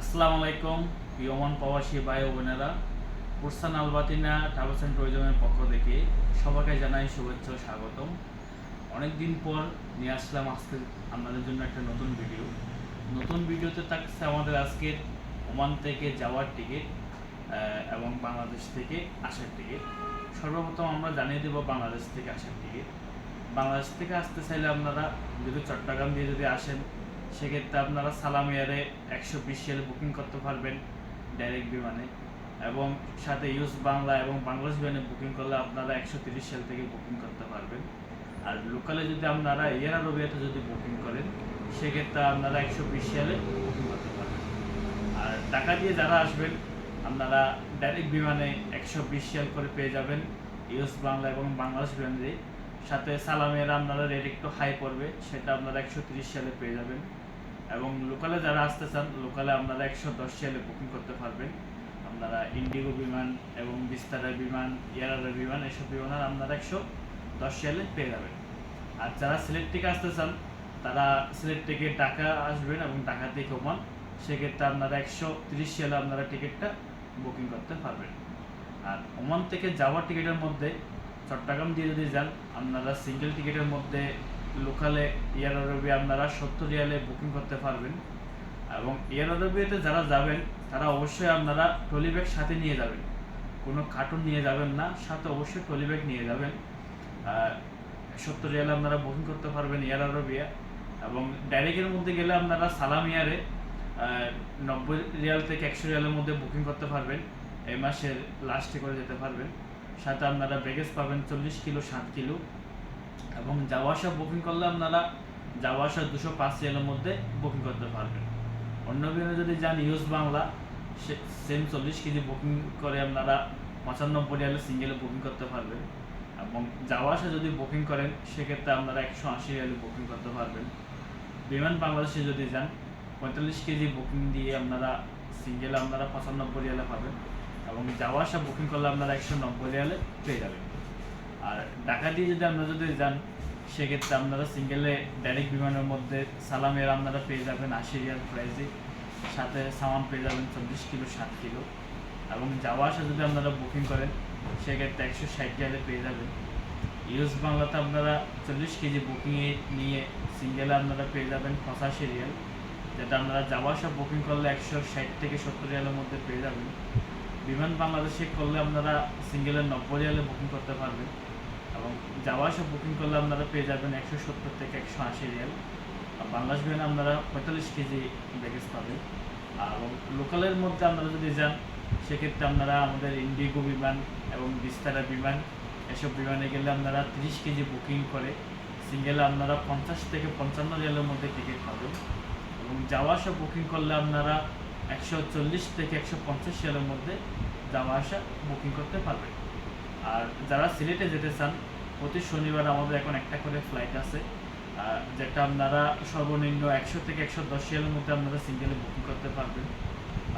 আসসালামু আলাইকুম, ইয়মন প্রবাসী ভাই ও বোনেরা। পুরসান আলবাতিনা ট্রাভেলস অ্যান্ড ট্যুরিজমের পক্ষ থেকে সবাইকে জানাই শুভেচ্ছা ও স্বাগতম। অনেকদিন পর নিয়ে আসলাম আজকে আপনাদের জন্য একটা নতুন ভিডিও নতুন ভিডিওতে থাকছে আমাদের আজকের ওমান থেকে যাওয়ার টিকিট এবং বাংলাদেশ থেকে আসার টিকিট সর্বপ্রথম আমরা জানিয়ে দেব বাংলাদেশ থেকে আসার টিকিট বাংলাদেশ থেকে আসতে চাইলে আপনারা যদি চট্টগ্রাম দিয়ে যদি আসেন সেক্ষেত্রে আপনারা সালাম এয়ারে একশো বিশ সালে বুকিং করতে পারবেন ডাইরেক্ট বিমানে। এবং সাথে ইউজ বাংলা এবং বাংলাদেশ বিমানে বুকিং করলে আপনারা একশো তিরিশ সাল থেকে বুকিং করতে পারবেন। আর লোকালে যদি আপনারা এয়ার আরবিয়াতে যদি বুকিং করেন, সেক্ষেত্রে আপনারা একশো বিশ সালে বুকিং করতে পারবেন। আর টাকা দিয়ে যারা আসবেন, আপনারা ডাইরেক্ট বিমানে একশো বিশ সাল করে পেয়ে যাবেন। ইউএস বাংলা এবং বাংলাদেশ বিমানে সাথে সালামের আপনারা রেট একটু হাই পড়বে, সেটা আপনারা একশো তিরিশ সালে পেয়ে যাবেন। এবং লোকালে যারা আসতে চান লোকালে আপনারা একশো দশ সালে বুকিং করতে পারবেন। আপনারা ইন্ডিগো বিমান এবং বিস্তারা বিমান এয়ার বিমান, এসব বিমান আপনারা একশো দশ সালে পেয়ে যাবেন। আর যারা সিলেট থেকে আসতে চান, তারা সিলেট থেকে ঢাকা আসবেন এবং ঢাকা থেকে ওমান, সেক্ষেত্রে আপনারা একশো তিরিশ সালে আপনারা টিকিটটা বুকিং করতে পারবেন। আর ওমান থেকে যাওয়ার টিকিটের মধ্যে চট্টগ্রাম দিয়ে যদি যান, আপনারা সিঙ্গেল টিকিটের মধ্যে লোকালে এয়ার আরবিয়া আপনারা সত্তর রিয়ালে বুকিং করতে পারবেন। এবং এয়ার আরবিয়াতে যারা যাবেন, তারা অবশ্যই আপনারা ট্রলি ব্যাগ সাথে নিয়ে যাবেন। কোনো কার্টুন নিয়ে যাবেন না, সাথে অবশ্যই ট্রলি ব্যাগ নিয়ে যাবেন। সত্তর রিয়ালে আপনারা বুকিং করতে পারবেন এয়ার আরবিয়া এবং ডাইরেক্টের মধ্যে গেলে আপনারা সালাম ইয়ারে নব্বই রিয়াল থেকে একশো রিয়ালের মধ্যে বুকিং করতে পারবেন। এই মাসের লাস্টে করে যেতে পারবেন। সাথে আপনারা ব্যাগেজ পাবেন চল্লিশ কিলো সাত কিলো। এবং যাওয়া আসা বুকিং করলে আপনারা যাওয়া আসা দুশো পাঁচ রিয়ালের মধ্যে বুকিং করতে পারবেন। অন্য বিমানে যদি যান ইউজ বাংলা সেম চল্লিশ কেজি বুকিং করে আপনারা পঁচানব্বই রিয়ালে সিঙ্গেলে বুকিং করতে পারবেন। এবং যাওয়া আসা যদি বুকিং করেন, সেক্ষেত্রে আপনারা একশো আশি রিয়ালে বুকিং করতে পারবেন। বিমান বাংলাদেশে যদি যান, পঁয়তাল্লিশ কেজি বুকিং দিয়ে আপনারা সিঙ্গেলে আপনারা পঁচানব্বই রিয়ালে পাবেন। এবং যাওয়া আসা বুকিং করলে আপনারা একশো নব্বই রিয়ালে পেয়ে যাবেন। আর ঢাকা দিয়ে যদি আপনারা যদি যান, সেক্ষেত্রে আপনারা সিঙ্গেলে ডাইরেক্ট বিমানের মধ্যে সালামের আপনারা পেয়ে যাবেন আশি রিয়াল প্রাইসে সাথে সামান পেয়ে যাবেন চল্লিশ কিলো ষাট কিলো। এবং যাওয়া আসা যদি আপনারা বুকিং করেন, সেক্ষেত্রে একশো ষাট রিয়ালে পেয়ে যাবেন। ইউএস বাংলাতে আপনারা চল্লিশ কেজি বুকিংয়ে নিয়ে সিঙ্গেলে আপনারা পেয়ে যাবেন পঁচাশি রিয়াল। যেটা আপনারা যাওয়া আসা বুকিং করলে একশো ষাট থেকে সত্তর রিয়ালের মধ্যে পেয়ে যাবেন। বিমান বাংলাদেশে করলে আপনারা সিঙ্গেলের নব্বই রিয়ালে বুকিং করতে পারবেন। এবং যাওয়া আসা বুকিং করলে আপনারা পেয়ে যাবেন একশো সত্তর থেকে একশো আশি রিয়াল। আর বাংলাদেশ বিমানে আপনারা পঁয়তাল্লিশ কেজি ব্যাগেজ পাবেন। আর লোকালের মধ্যে আপনারা যদি যান, সেক্ষেত্রে আপনারা আমাদের ইন্ডিগো বিমান এবং বিস্তারা বিমান, এসব বিমানে গেলে আপনারা তিরিশ কেজি বুকিং করে সিঙ্গেলে আপনারা পঞ্চাশ থেকে পঞ্চান্ন রিয়ালের মধ্যে টিকিট পাবেন। এবং যাওয়া আসা বুকিং করলে আপনারা একশো চল্লিশ থেকে একশো পঞ্চাশ রিয়ালের মধ্যে যাওয়া আসা বুকিং করতে পারবেন আর যারা সিলেটে যেতে চান, প্রতি শনিবার আমাদের এখন একটা করে ফ্লাইট আছে। যেটা আপনারা সর্বনিম্ন একশো থেকে একশো দশ রিয়ালের মধ্যে আপনারা সিঙ্গেলে বুকিং করতে পারবেন।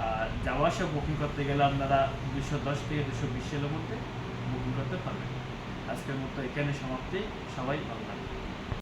আর যাওয়া আসা বুকিং করতে গেলে আপনারা দুশো দশ থেকে দুশো বিশ রিয়ালের মধ্যে বুকিং করতে পারবেন। আজকের মতো এখানে সমাপ্তি। সবাই ভালো থাকবেন।